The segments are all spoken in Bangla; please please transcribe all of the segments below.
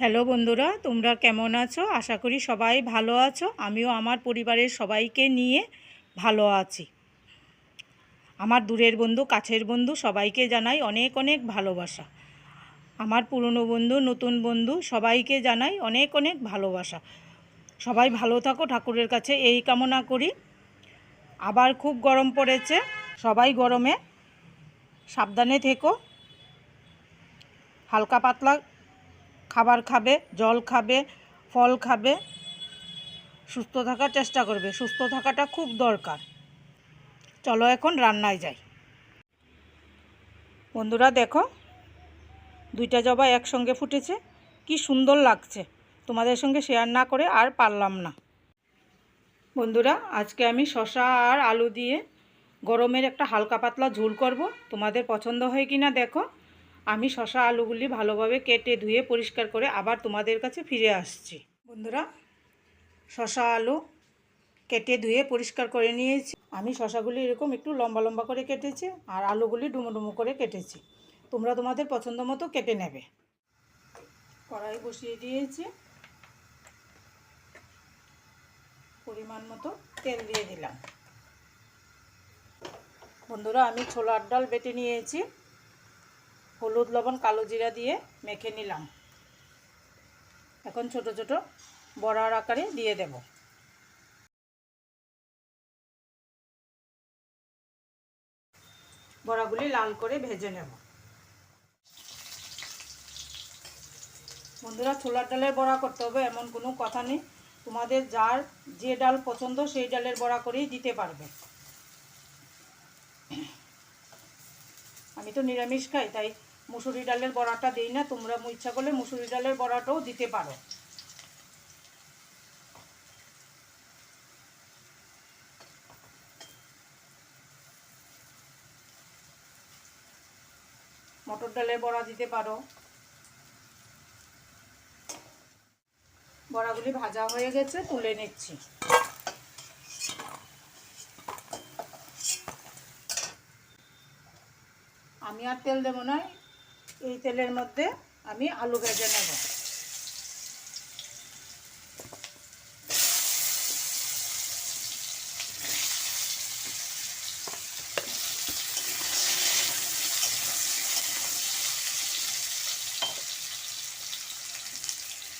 হ্যালো বন্ধুরা, তোমরা কেমন আছো? আশা করি সবাই ভালো আছো। আমিও আমার পরিবারের সবাইকে নিয়ে ভালো আছি। আমার দূরের বন্ধু, কাছের বন্ধু সবাইকে জানাই অনেক অনেক ভালোবাসা। আমার পুরনো বন্ধু, নতুন বন্ধু সবাইকে জানাই অনেক অনেক ভালোবাসা। সবাই ভালো থাকো, ঠাকুরের কাছে এই কামনা করি। আবার খুব গরম পড়েছে, সবাই গরমে সাবধানে থেকো। হালকা পাতলা খাবার খাবে, জল খাবে, ফল খাবে, সুস্থ থাকার চেষ্টা করবে। সুস্থ থাকাটা খুব দরকার। চলো এখন রান্নায় যাই। বন্ধুরা দেখো, দুইটা জবা একসঙ্গে ফুটেছে। কি সুন্দর লাগছে। তোমাদের সঙ্গে শেয়ার না করে আর পারলাম না। বন্ধুরা, আজকে আমি শশা আর আলু দিয়ে গরমের একটা হালকা পাতলা ঝোল করব। তোমাদের পছন্দ হয় কি না দেখো। আমি শশা আলুগুলি ভালোভাবে কেটে ধুয়ে পরিষ্কার করে আবার তোমাদের কাছে ফিরে আসছি। বন্ধুরা, শশা আলু কেটে ধুয়ে পরিষ্কার করে নিয়েছি। আমি শশাগুলি এরকম একটু লম্বা লম্বা করে কেটেছি আর আলুগুলি ডুমো ডুমো করে কেটেছি। তোমরা তোমাদের পছন্দ মতো কেটে নেবে। কড়াই বসিয়ে দিয়েছি। পরিমাণ মতো তেল দিয়ে দিলাম। বন্ধুরা, আমি ছোলার ডাল বেটে নিয়েছি। হলুদ, লবণ, কালো জিরা দিয়ে মেখে নিলাম। এখন ছোট ছোট বড়ার আকারে দিয়ে দেব। বড়াগুলি লাল করে ভেজে নেব। বন্ধুরা, ছোলার ডালের বড়া করতে হবে, এমন কোনো কথা নেই। তোমাদের যার যে ডাল পছন্দ, সেই ডালের বড়া করেই দিতে পারবে। আমি তো নিরামিষ খাই, তাই মুসুরি ডালের বড়াটা দিই না, তোমরা ইচ্ছা করলে মুসুরি ডালের বড়াটাও দিতে পারো। মটর ডালের বড়া দিতে পারো। বড়াগুলি ভাজা হয়ে গেছে, তুলে নিচ্ছি। আমি আর তেল দেবো না এই তেলের মধ্যে আমি আলু ভেজে নেব।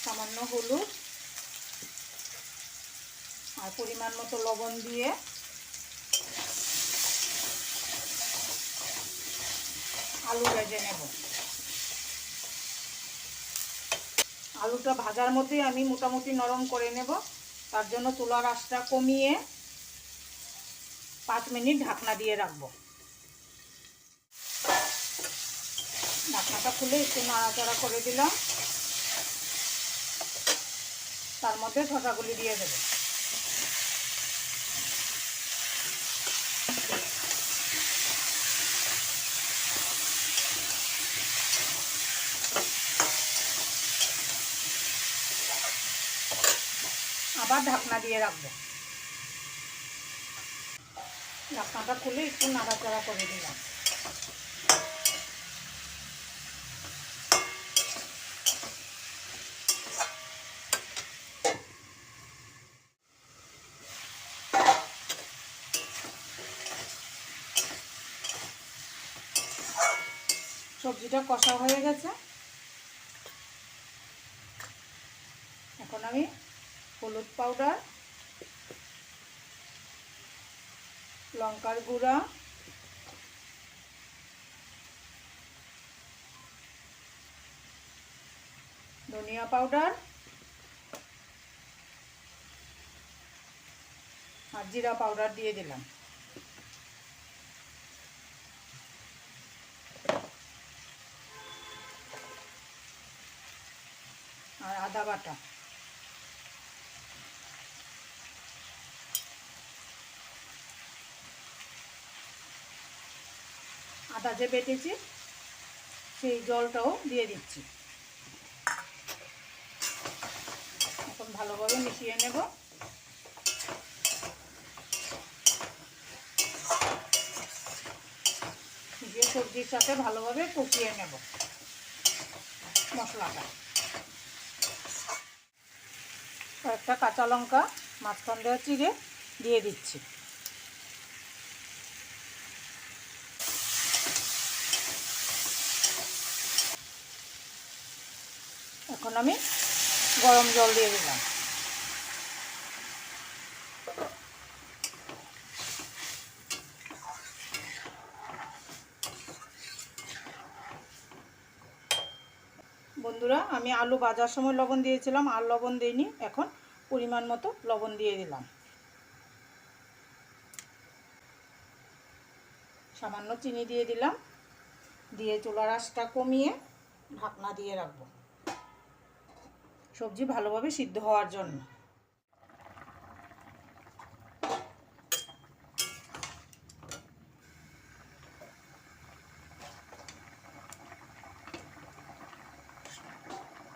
সামান্য হলুদ আর পরিমাণ মতো লবণ দিয়ে আলু ভেজে নেব। আলুটা ভাজার মধ্যেই আমি মোটামুটি নরম করে নেব। তার জন্য তুলার আঁচটা কমিয়ে পাঁচ মিনিট ঢাকনা দিয়ে রাখব। ঢাকনাটা খুলে একটু নাড়াচাড়া করে দিলাম। তার মধ্যে শশাগুলি দিয়ে দেবো। আবার ঢাকনা দিয়ে রাখব। ঢাকনাটা খুলে একটু নাড়াচাড়া করে দিলাম সবজিটা কষা হয়ে গেছে। এখন আমি হলুদ পাউডার লঙ্কার গুঁড়া ধনিয়া পাউডার আর জিরা পাউডার দিয়ে দিলাম। আর আদা বাটা। আদা যে বেটেছি, সেই জলটাও দিয়ে দিচ্ছি। এখন ভালোভাবে মিশিয়ে নেব। মিশিয়ে সবজির সাথে ভালোভাবে কষিয়ে নেব মশলাটা। কয়েকটা কাঁচা লঙ্কা, মাঝখান দেওয়া চিড়ে দিয়ে দিচ্ছি। এখন আমি গরম জল দিয়ে দিলাম। বন্ধুরা, আমি আলু ভাজার সময় লবণ দিয়েছিলাম, আর লবণ দিইনি, এখন পরিমাণ মতো লবণ দিয়ে দিলাম। সামান্য চিনি দিয়ে দিলাম, দিয়ে চুলার আঁচটা কমিয়ে ঢাকনা দিয়ে রাখব। সবজি ভালোভাবে সিদ্ধ হওয়ার জন্য।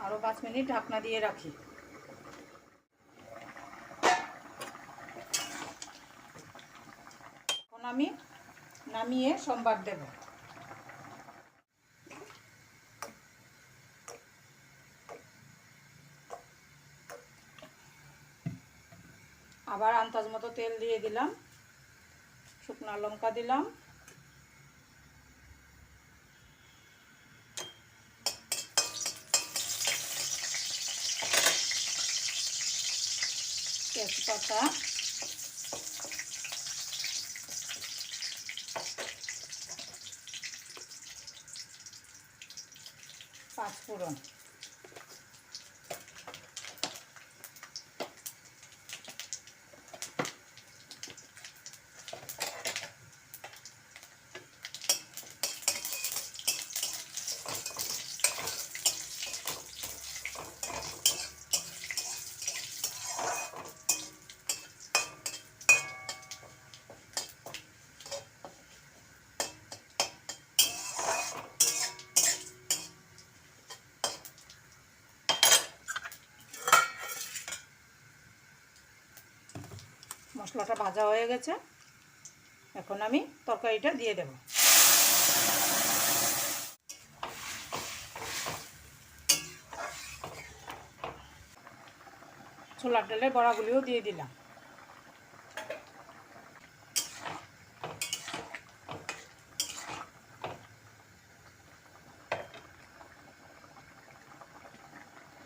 আরও পাঁচ মিনিট ঢাকনা দিয়ে রাখি। এখন আমি নামিয়ে সোমবার দেব। আবার আন্দাজ মতো তেল দিয়ে দিলাম। শুকনো লঙ্কা দিলাম। তেজপাতা। পাঁচফোড়ন। মশলাটা ভাজা হয়ে গেছে। এখন আমি তরকারিটা দিয়ে দেব। ছোলার ডালের বড়াগুলিও দিয়ে দিলাম।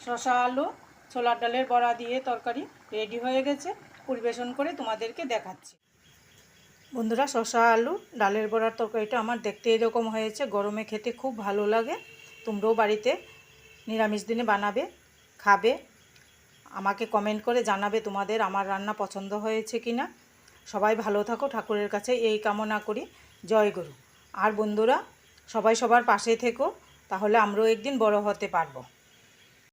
শশা আলু, ছোলার ডালের বড়া দিয়ে তরকারি রেডি হয়ে গেছে। পরিবেশন করে তোমাদেরকে দেখাচ্ছি। বন্ধুরা শশা আলু, ডালের বড়ার তরকারিটা আমার দেখতে এরকম হয়েছে, গরমে খেতে খুব ভালো লাগে। তোমরাও বাড়িতে নিরামিষ দিনে বানাবে, খাবে, আমাকে কমেন্ট করে জানাবে তোমাদের আমার রান্না পছন্দ হয়েছে কি না সবাই ভালো থাকো, ঠাকুরের কাছে এই কামনা করি। জয় গুরু। আর বন্ধুরা, সবাই সবার পাশে থেকো, তাহলে আমরাও একদিন বড় হতে পারব।